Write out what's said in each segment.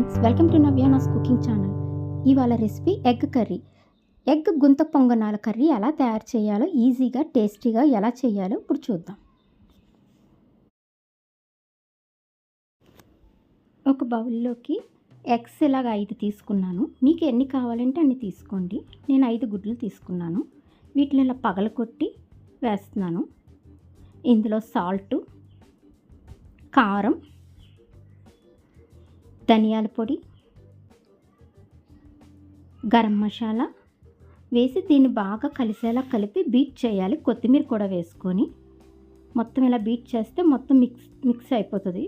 Friends welcome to నవ్యానాస్ cooking channel. ఇవాళ recipe egg curry. Egg గుంత పొంగనాల కర్రీ ఎలా తయారు చేయాలో ఈజీగా టేస్టీగా ఎలా చేయాలో ఇప్పుడు చూద్దాం. ఒక బౌల్లోకి ఎగ్స్ ఇలాగ ఐదు తీసుకున్నాను. మీకు ఎన్ని కావాలంటే అన్ని తీసుకోండి. నేను ఐదు గుడ్లు తీసుకున్నాను. వీటిని ఇలా పగలకొట్టి వేస్తున్నాను. ఇందులో సాల్టు కారం ధనియాల పొడి గరం మసాలా వేసి దీన్ని బాగా కలిసేలా కలిపి బీట్ చేయాలి. కొత్తిమీర కూడా వేసుకొని మొత్తం ఇలా బీట్ చేస్తే మొత్తం మిక్స్ మిక్స్ అయిపోతుంది.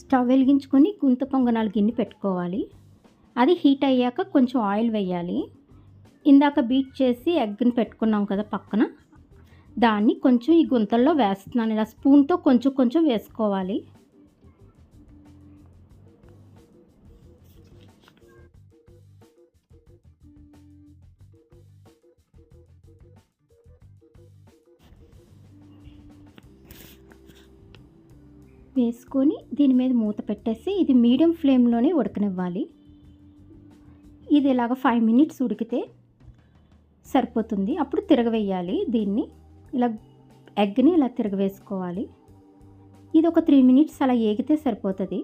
స్టవ్ వెలిగించుకొని గుంత పొంగనాలు గిన్నె పెట్టుకోవాలి. అది హీట్ అయ్యాక కొంచెం ఆయిల్ వేయాలి. ఇందాక బీట్ చేసి ఎగ్ని పెట్టుకున్నాం కదా పక్కన దాన్ని కొంచెం ఈ గుంతల్లో వేస్తున్నాను. ఇలా స్పూన్తో కొంచెం కొంచెం వేసుకోవాలి. వేసుకొని దీని మీద మూత పెట్టేసి ఇది మీడియం ఫ్లేమ్లోనే ఉడకనివ్వాలి. ఇది ఇలాగ ఫైవ్ మినిట్స్ ఉడికితే సరిపోతుంది. అప్పుడు తిరగవేయాలి దీన్ని. ఇలా ఎగ్ని ఇలా తిరగవేసుకోవాలి. ఇది ఒక త్రీ మినిట్స్ అలా ఏగితే సరిపోతుంది.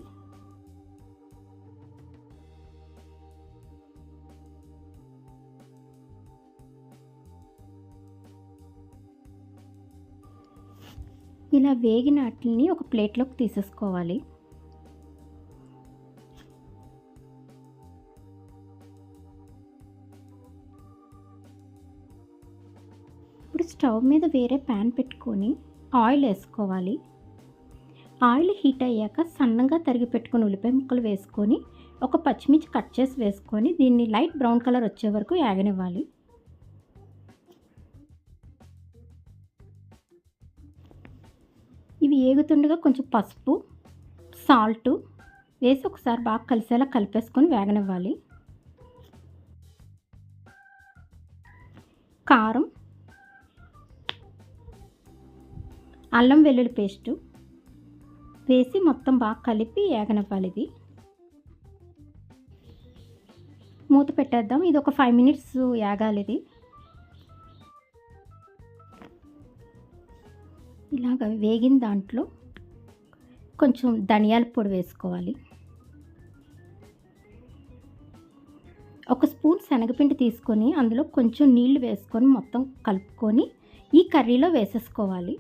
ఇలా వేగిన అట్లని ఒక ప్లేట్లోకి తీసేసుకోవాలి. ఇప్పుడు స్టవ్ మీద వేరే ప్యాన్ పెట్టుకొని ఆయిల్ వేసుకోవాలి. ఆయిల్ హీట్ అయ్యాక సన్నగా తరిగి పెట్టుకుని ఉల్లిపాయ ముక్కలు వేసుకొని ఒక పచ్చిమిర్చి కట్ చేసి వేసుకొని దీన్ని లైట్ బ్రౌన్ కలర్ వచ్చే వరకు యాగనివ్వాలి. ఇవి ఏగుతుండగా కొంచెం పసుపు సాల్ట్ వేసి ఒకసారి బాగా కలిసేలా కలిపేసుకొని వేగనివ్వాలి. కారం అల్లం వెల్లుల్లి పేస్టు వేసి మొత్తం బాగా కలిపి ఏగనివ్వాలి ఇది. మూత పెట్టేద్దాం. ఇది ఒక ఫైవ్ మినిట్స్ ఏగాలి ఇది. ఇలాగ వేగిన దాంట్లో కొంచెం ధనియాల పొడి వేసుకోవాలి. ఒక స్పూన్ శనగపిండి తీసుకొని అందులో కొంచెం నీళ్ళు వేసుకొని మొత్తం కలుపుకొని ఈ కర్రీలో వేసేసుకోవాలి.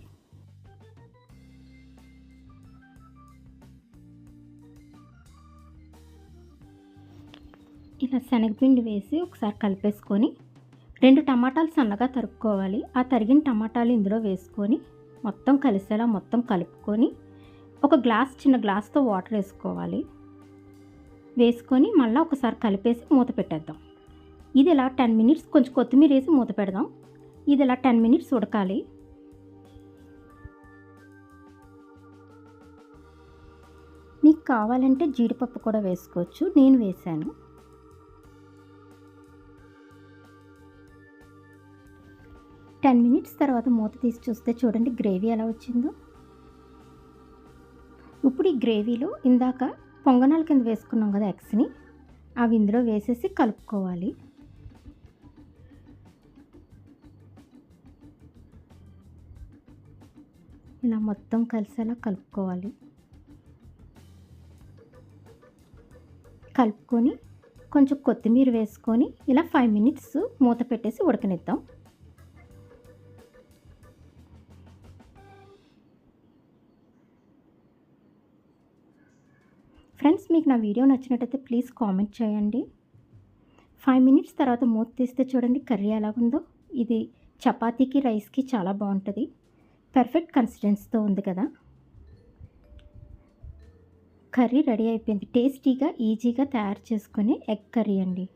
ఇలా శనగపిండి వేసి ఒకసారి కలిపేసుకొని రెండు టమాటాలు సన్నగా తరుక్కోవాలి. ఆ తరిగిన టమాటాలు ఇందులో వేసుకొని మొత్తం కలిసేలా మొత్తం కలుపుకొని ఒక గ్లాస్ చిన్న గ్లాస్తో వాటర్ వేసుకోవాలి. వేసుకొని మళ్ళీ ఒకసారి కలిపేసి మూత పెట్టేద్దాం. ఇది ఇలా టెన్ మినిట్స్ కొంచెం కొత్తిమీర వేసి మూత పెడదాం. ఇది ఇలా టెన్ మినిట్స్ ఉడకాలి. మీకు కావాలంటే జీడిపప్పు కూడా వేసుకోవచ్చు. నేను వేశాను టెన్ మినిట్స్ తర్వాత మూత తీసి చూస్తే చూడండి గ్రేవీ ఎలా వచ్చిందో. ఇప్పుడు ఈ గ్రేవీలో ఇందాక పొంగనాల కింద వేసుకున్నాం కదా ఎగ్స్ని అవి ఇందులో వేసేసి కలుపుకోవాలి. ఇలా మొత్తం కలిసేలా కలుపుకోవాలి. కలుపుకొని కొంచెం కొత్తిమీర వేసుకొని ఇలా ఫైవ్ మినిట్స్ మూత పెట్టేసి ఉడకనిద్దాం. ఫ్రెండ్స్ మీకు నా వీడియో నచ్చినట్టయితే ప్లీజ్ కామెంట్ చేయండి. ఫైవ్ మినిట్స్ తర్వాత మూత తీస్తే చూడండి కర్రీ ఎలాగుందో. ఇది చపాతీకి రైస్కి చాలా బాగుంటుంది. పర్ఫెక్ట్ కన్సిస్టెన్సీతో ఉంది కదా. కర్రీ రెడీ అయిపోయింది. టేస్టీగా ఈజీగా తయారు చేసుకునే ఎగ్ కర్రీ అండి.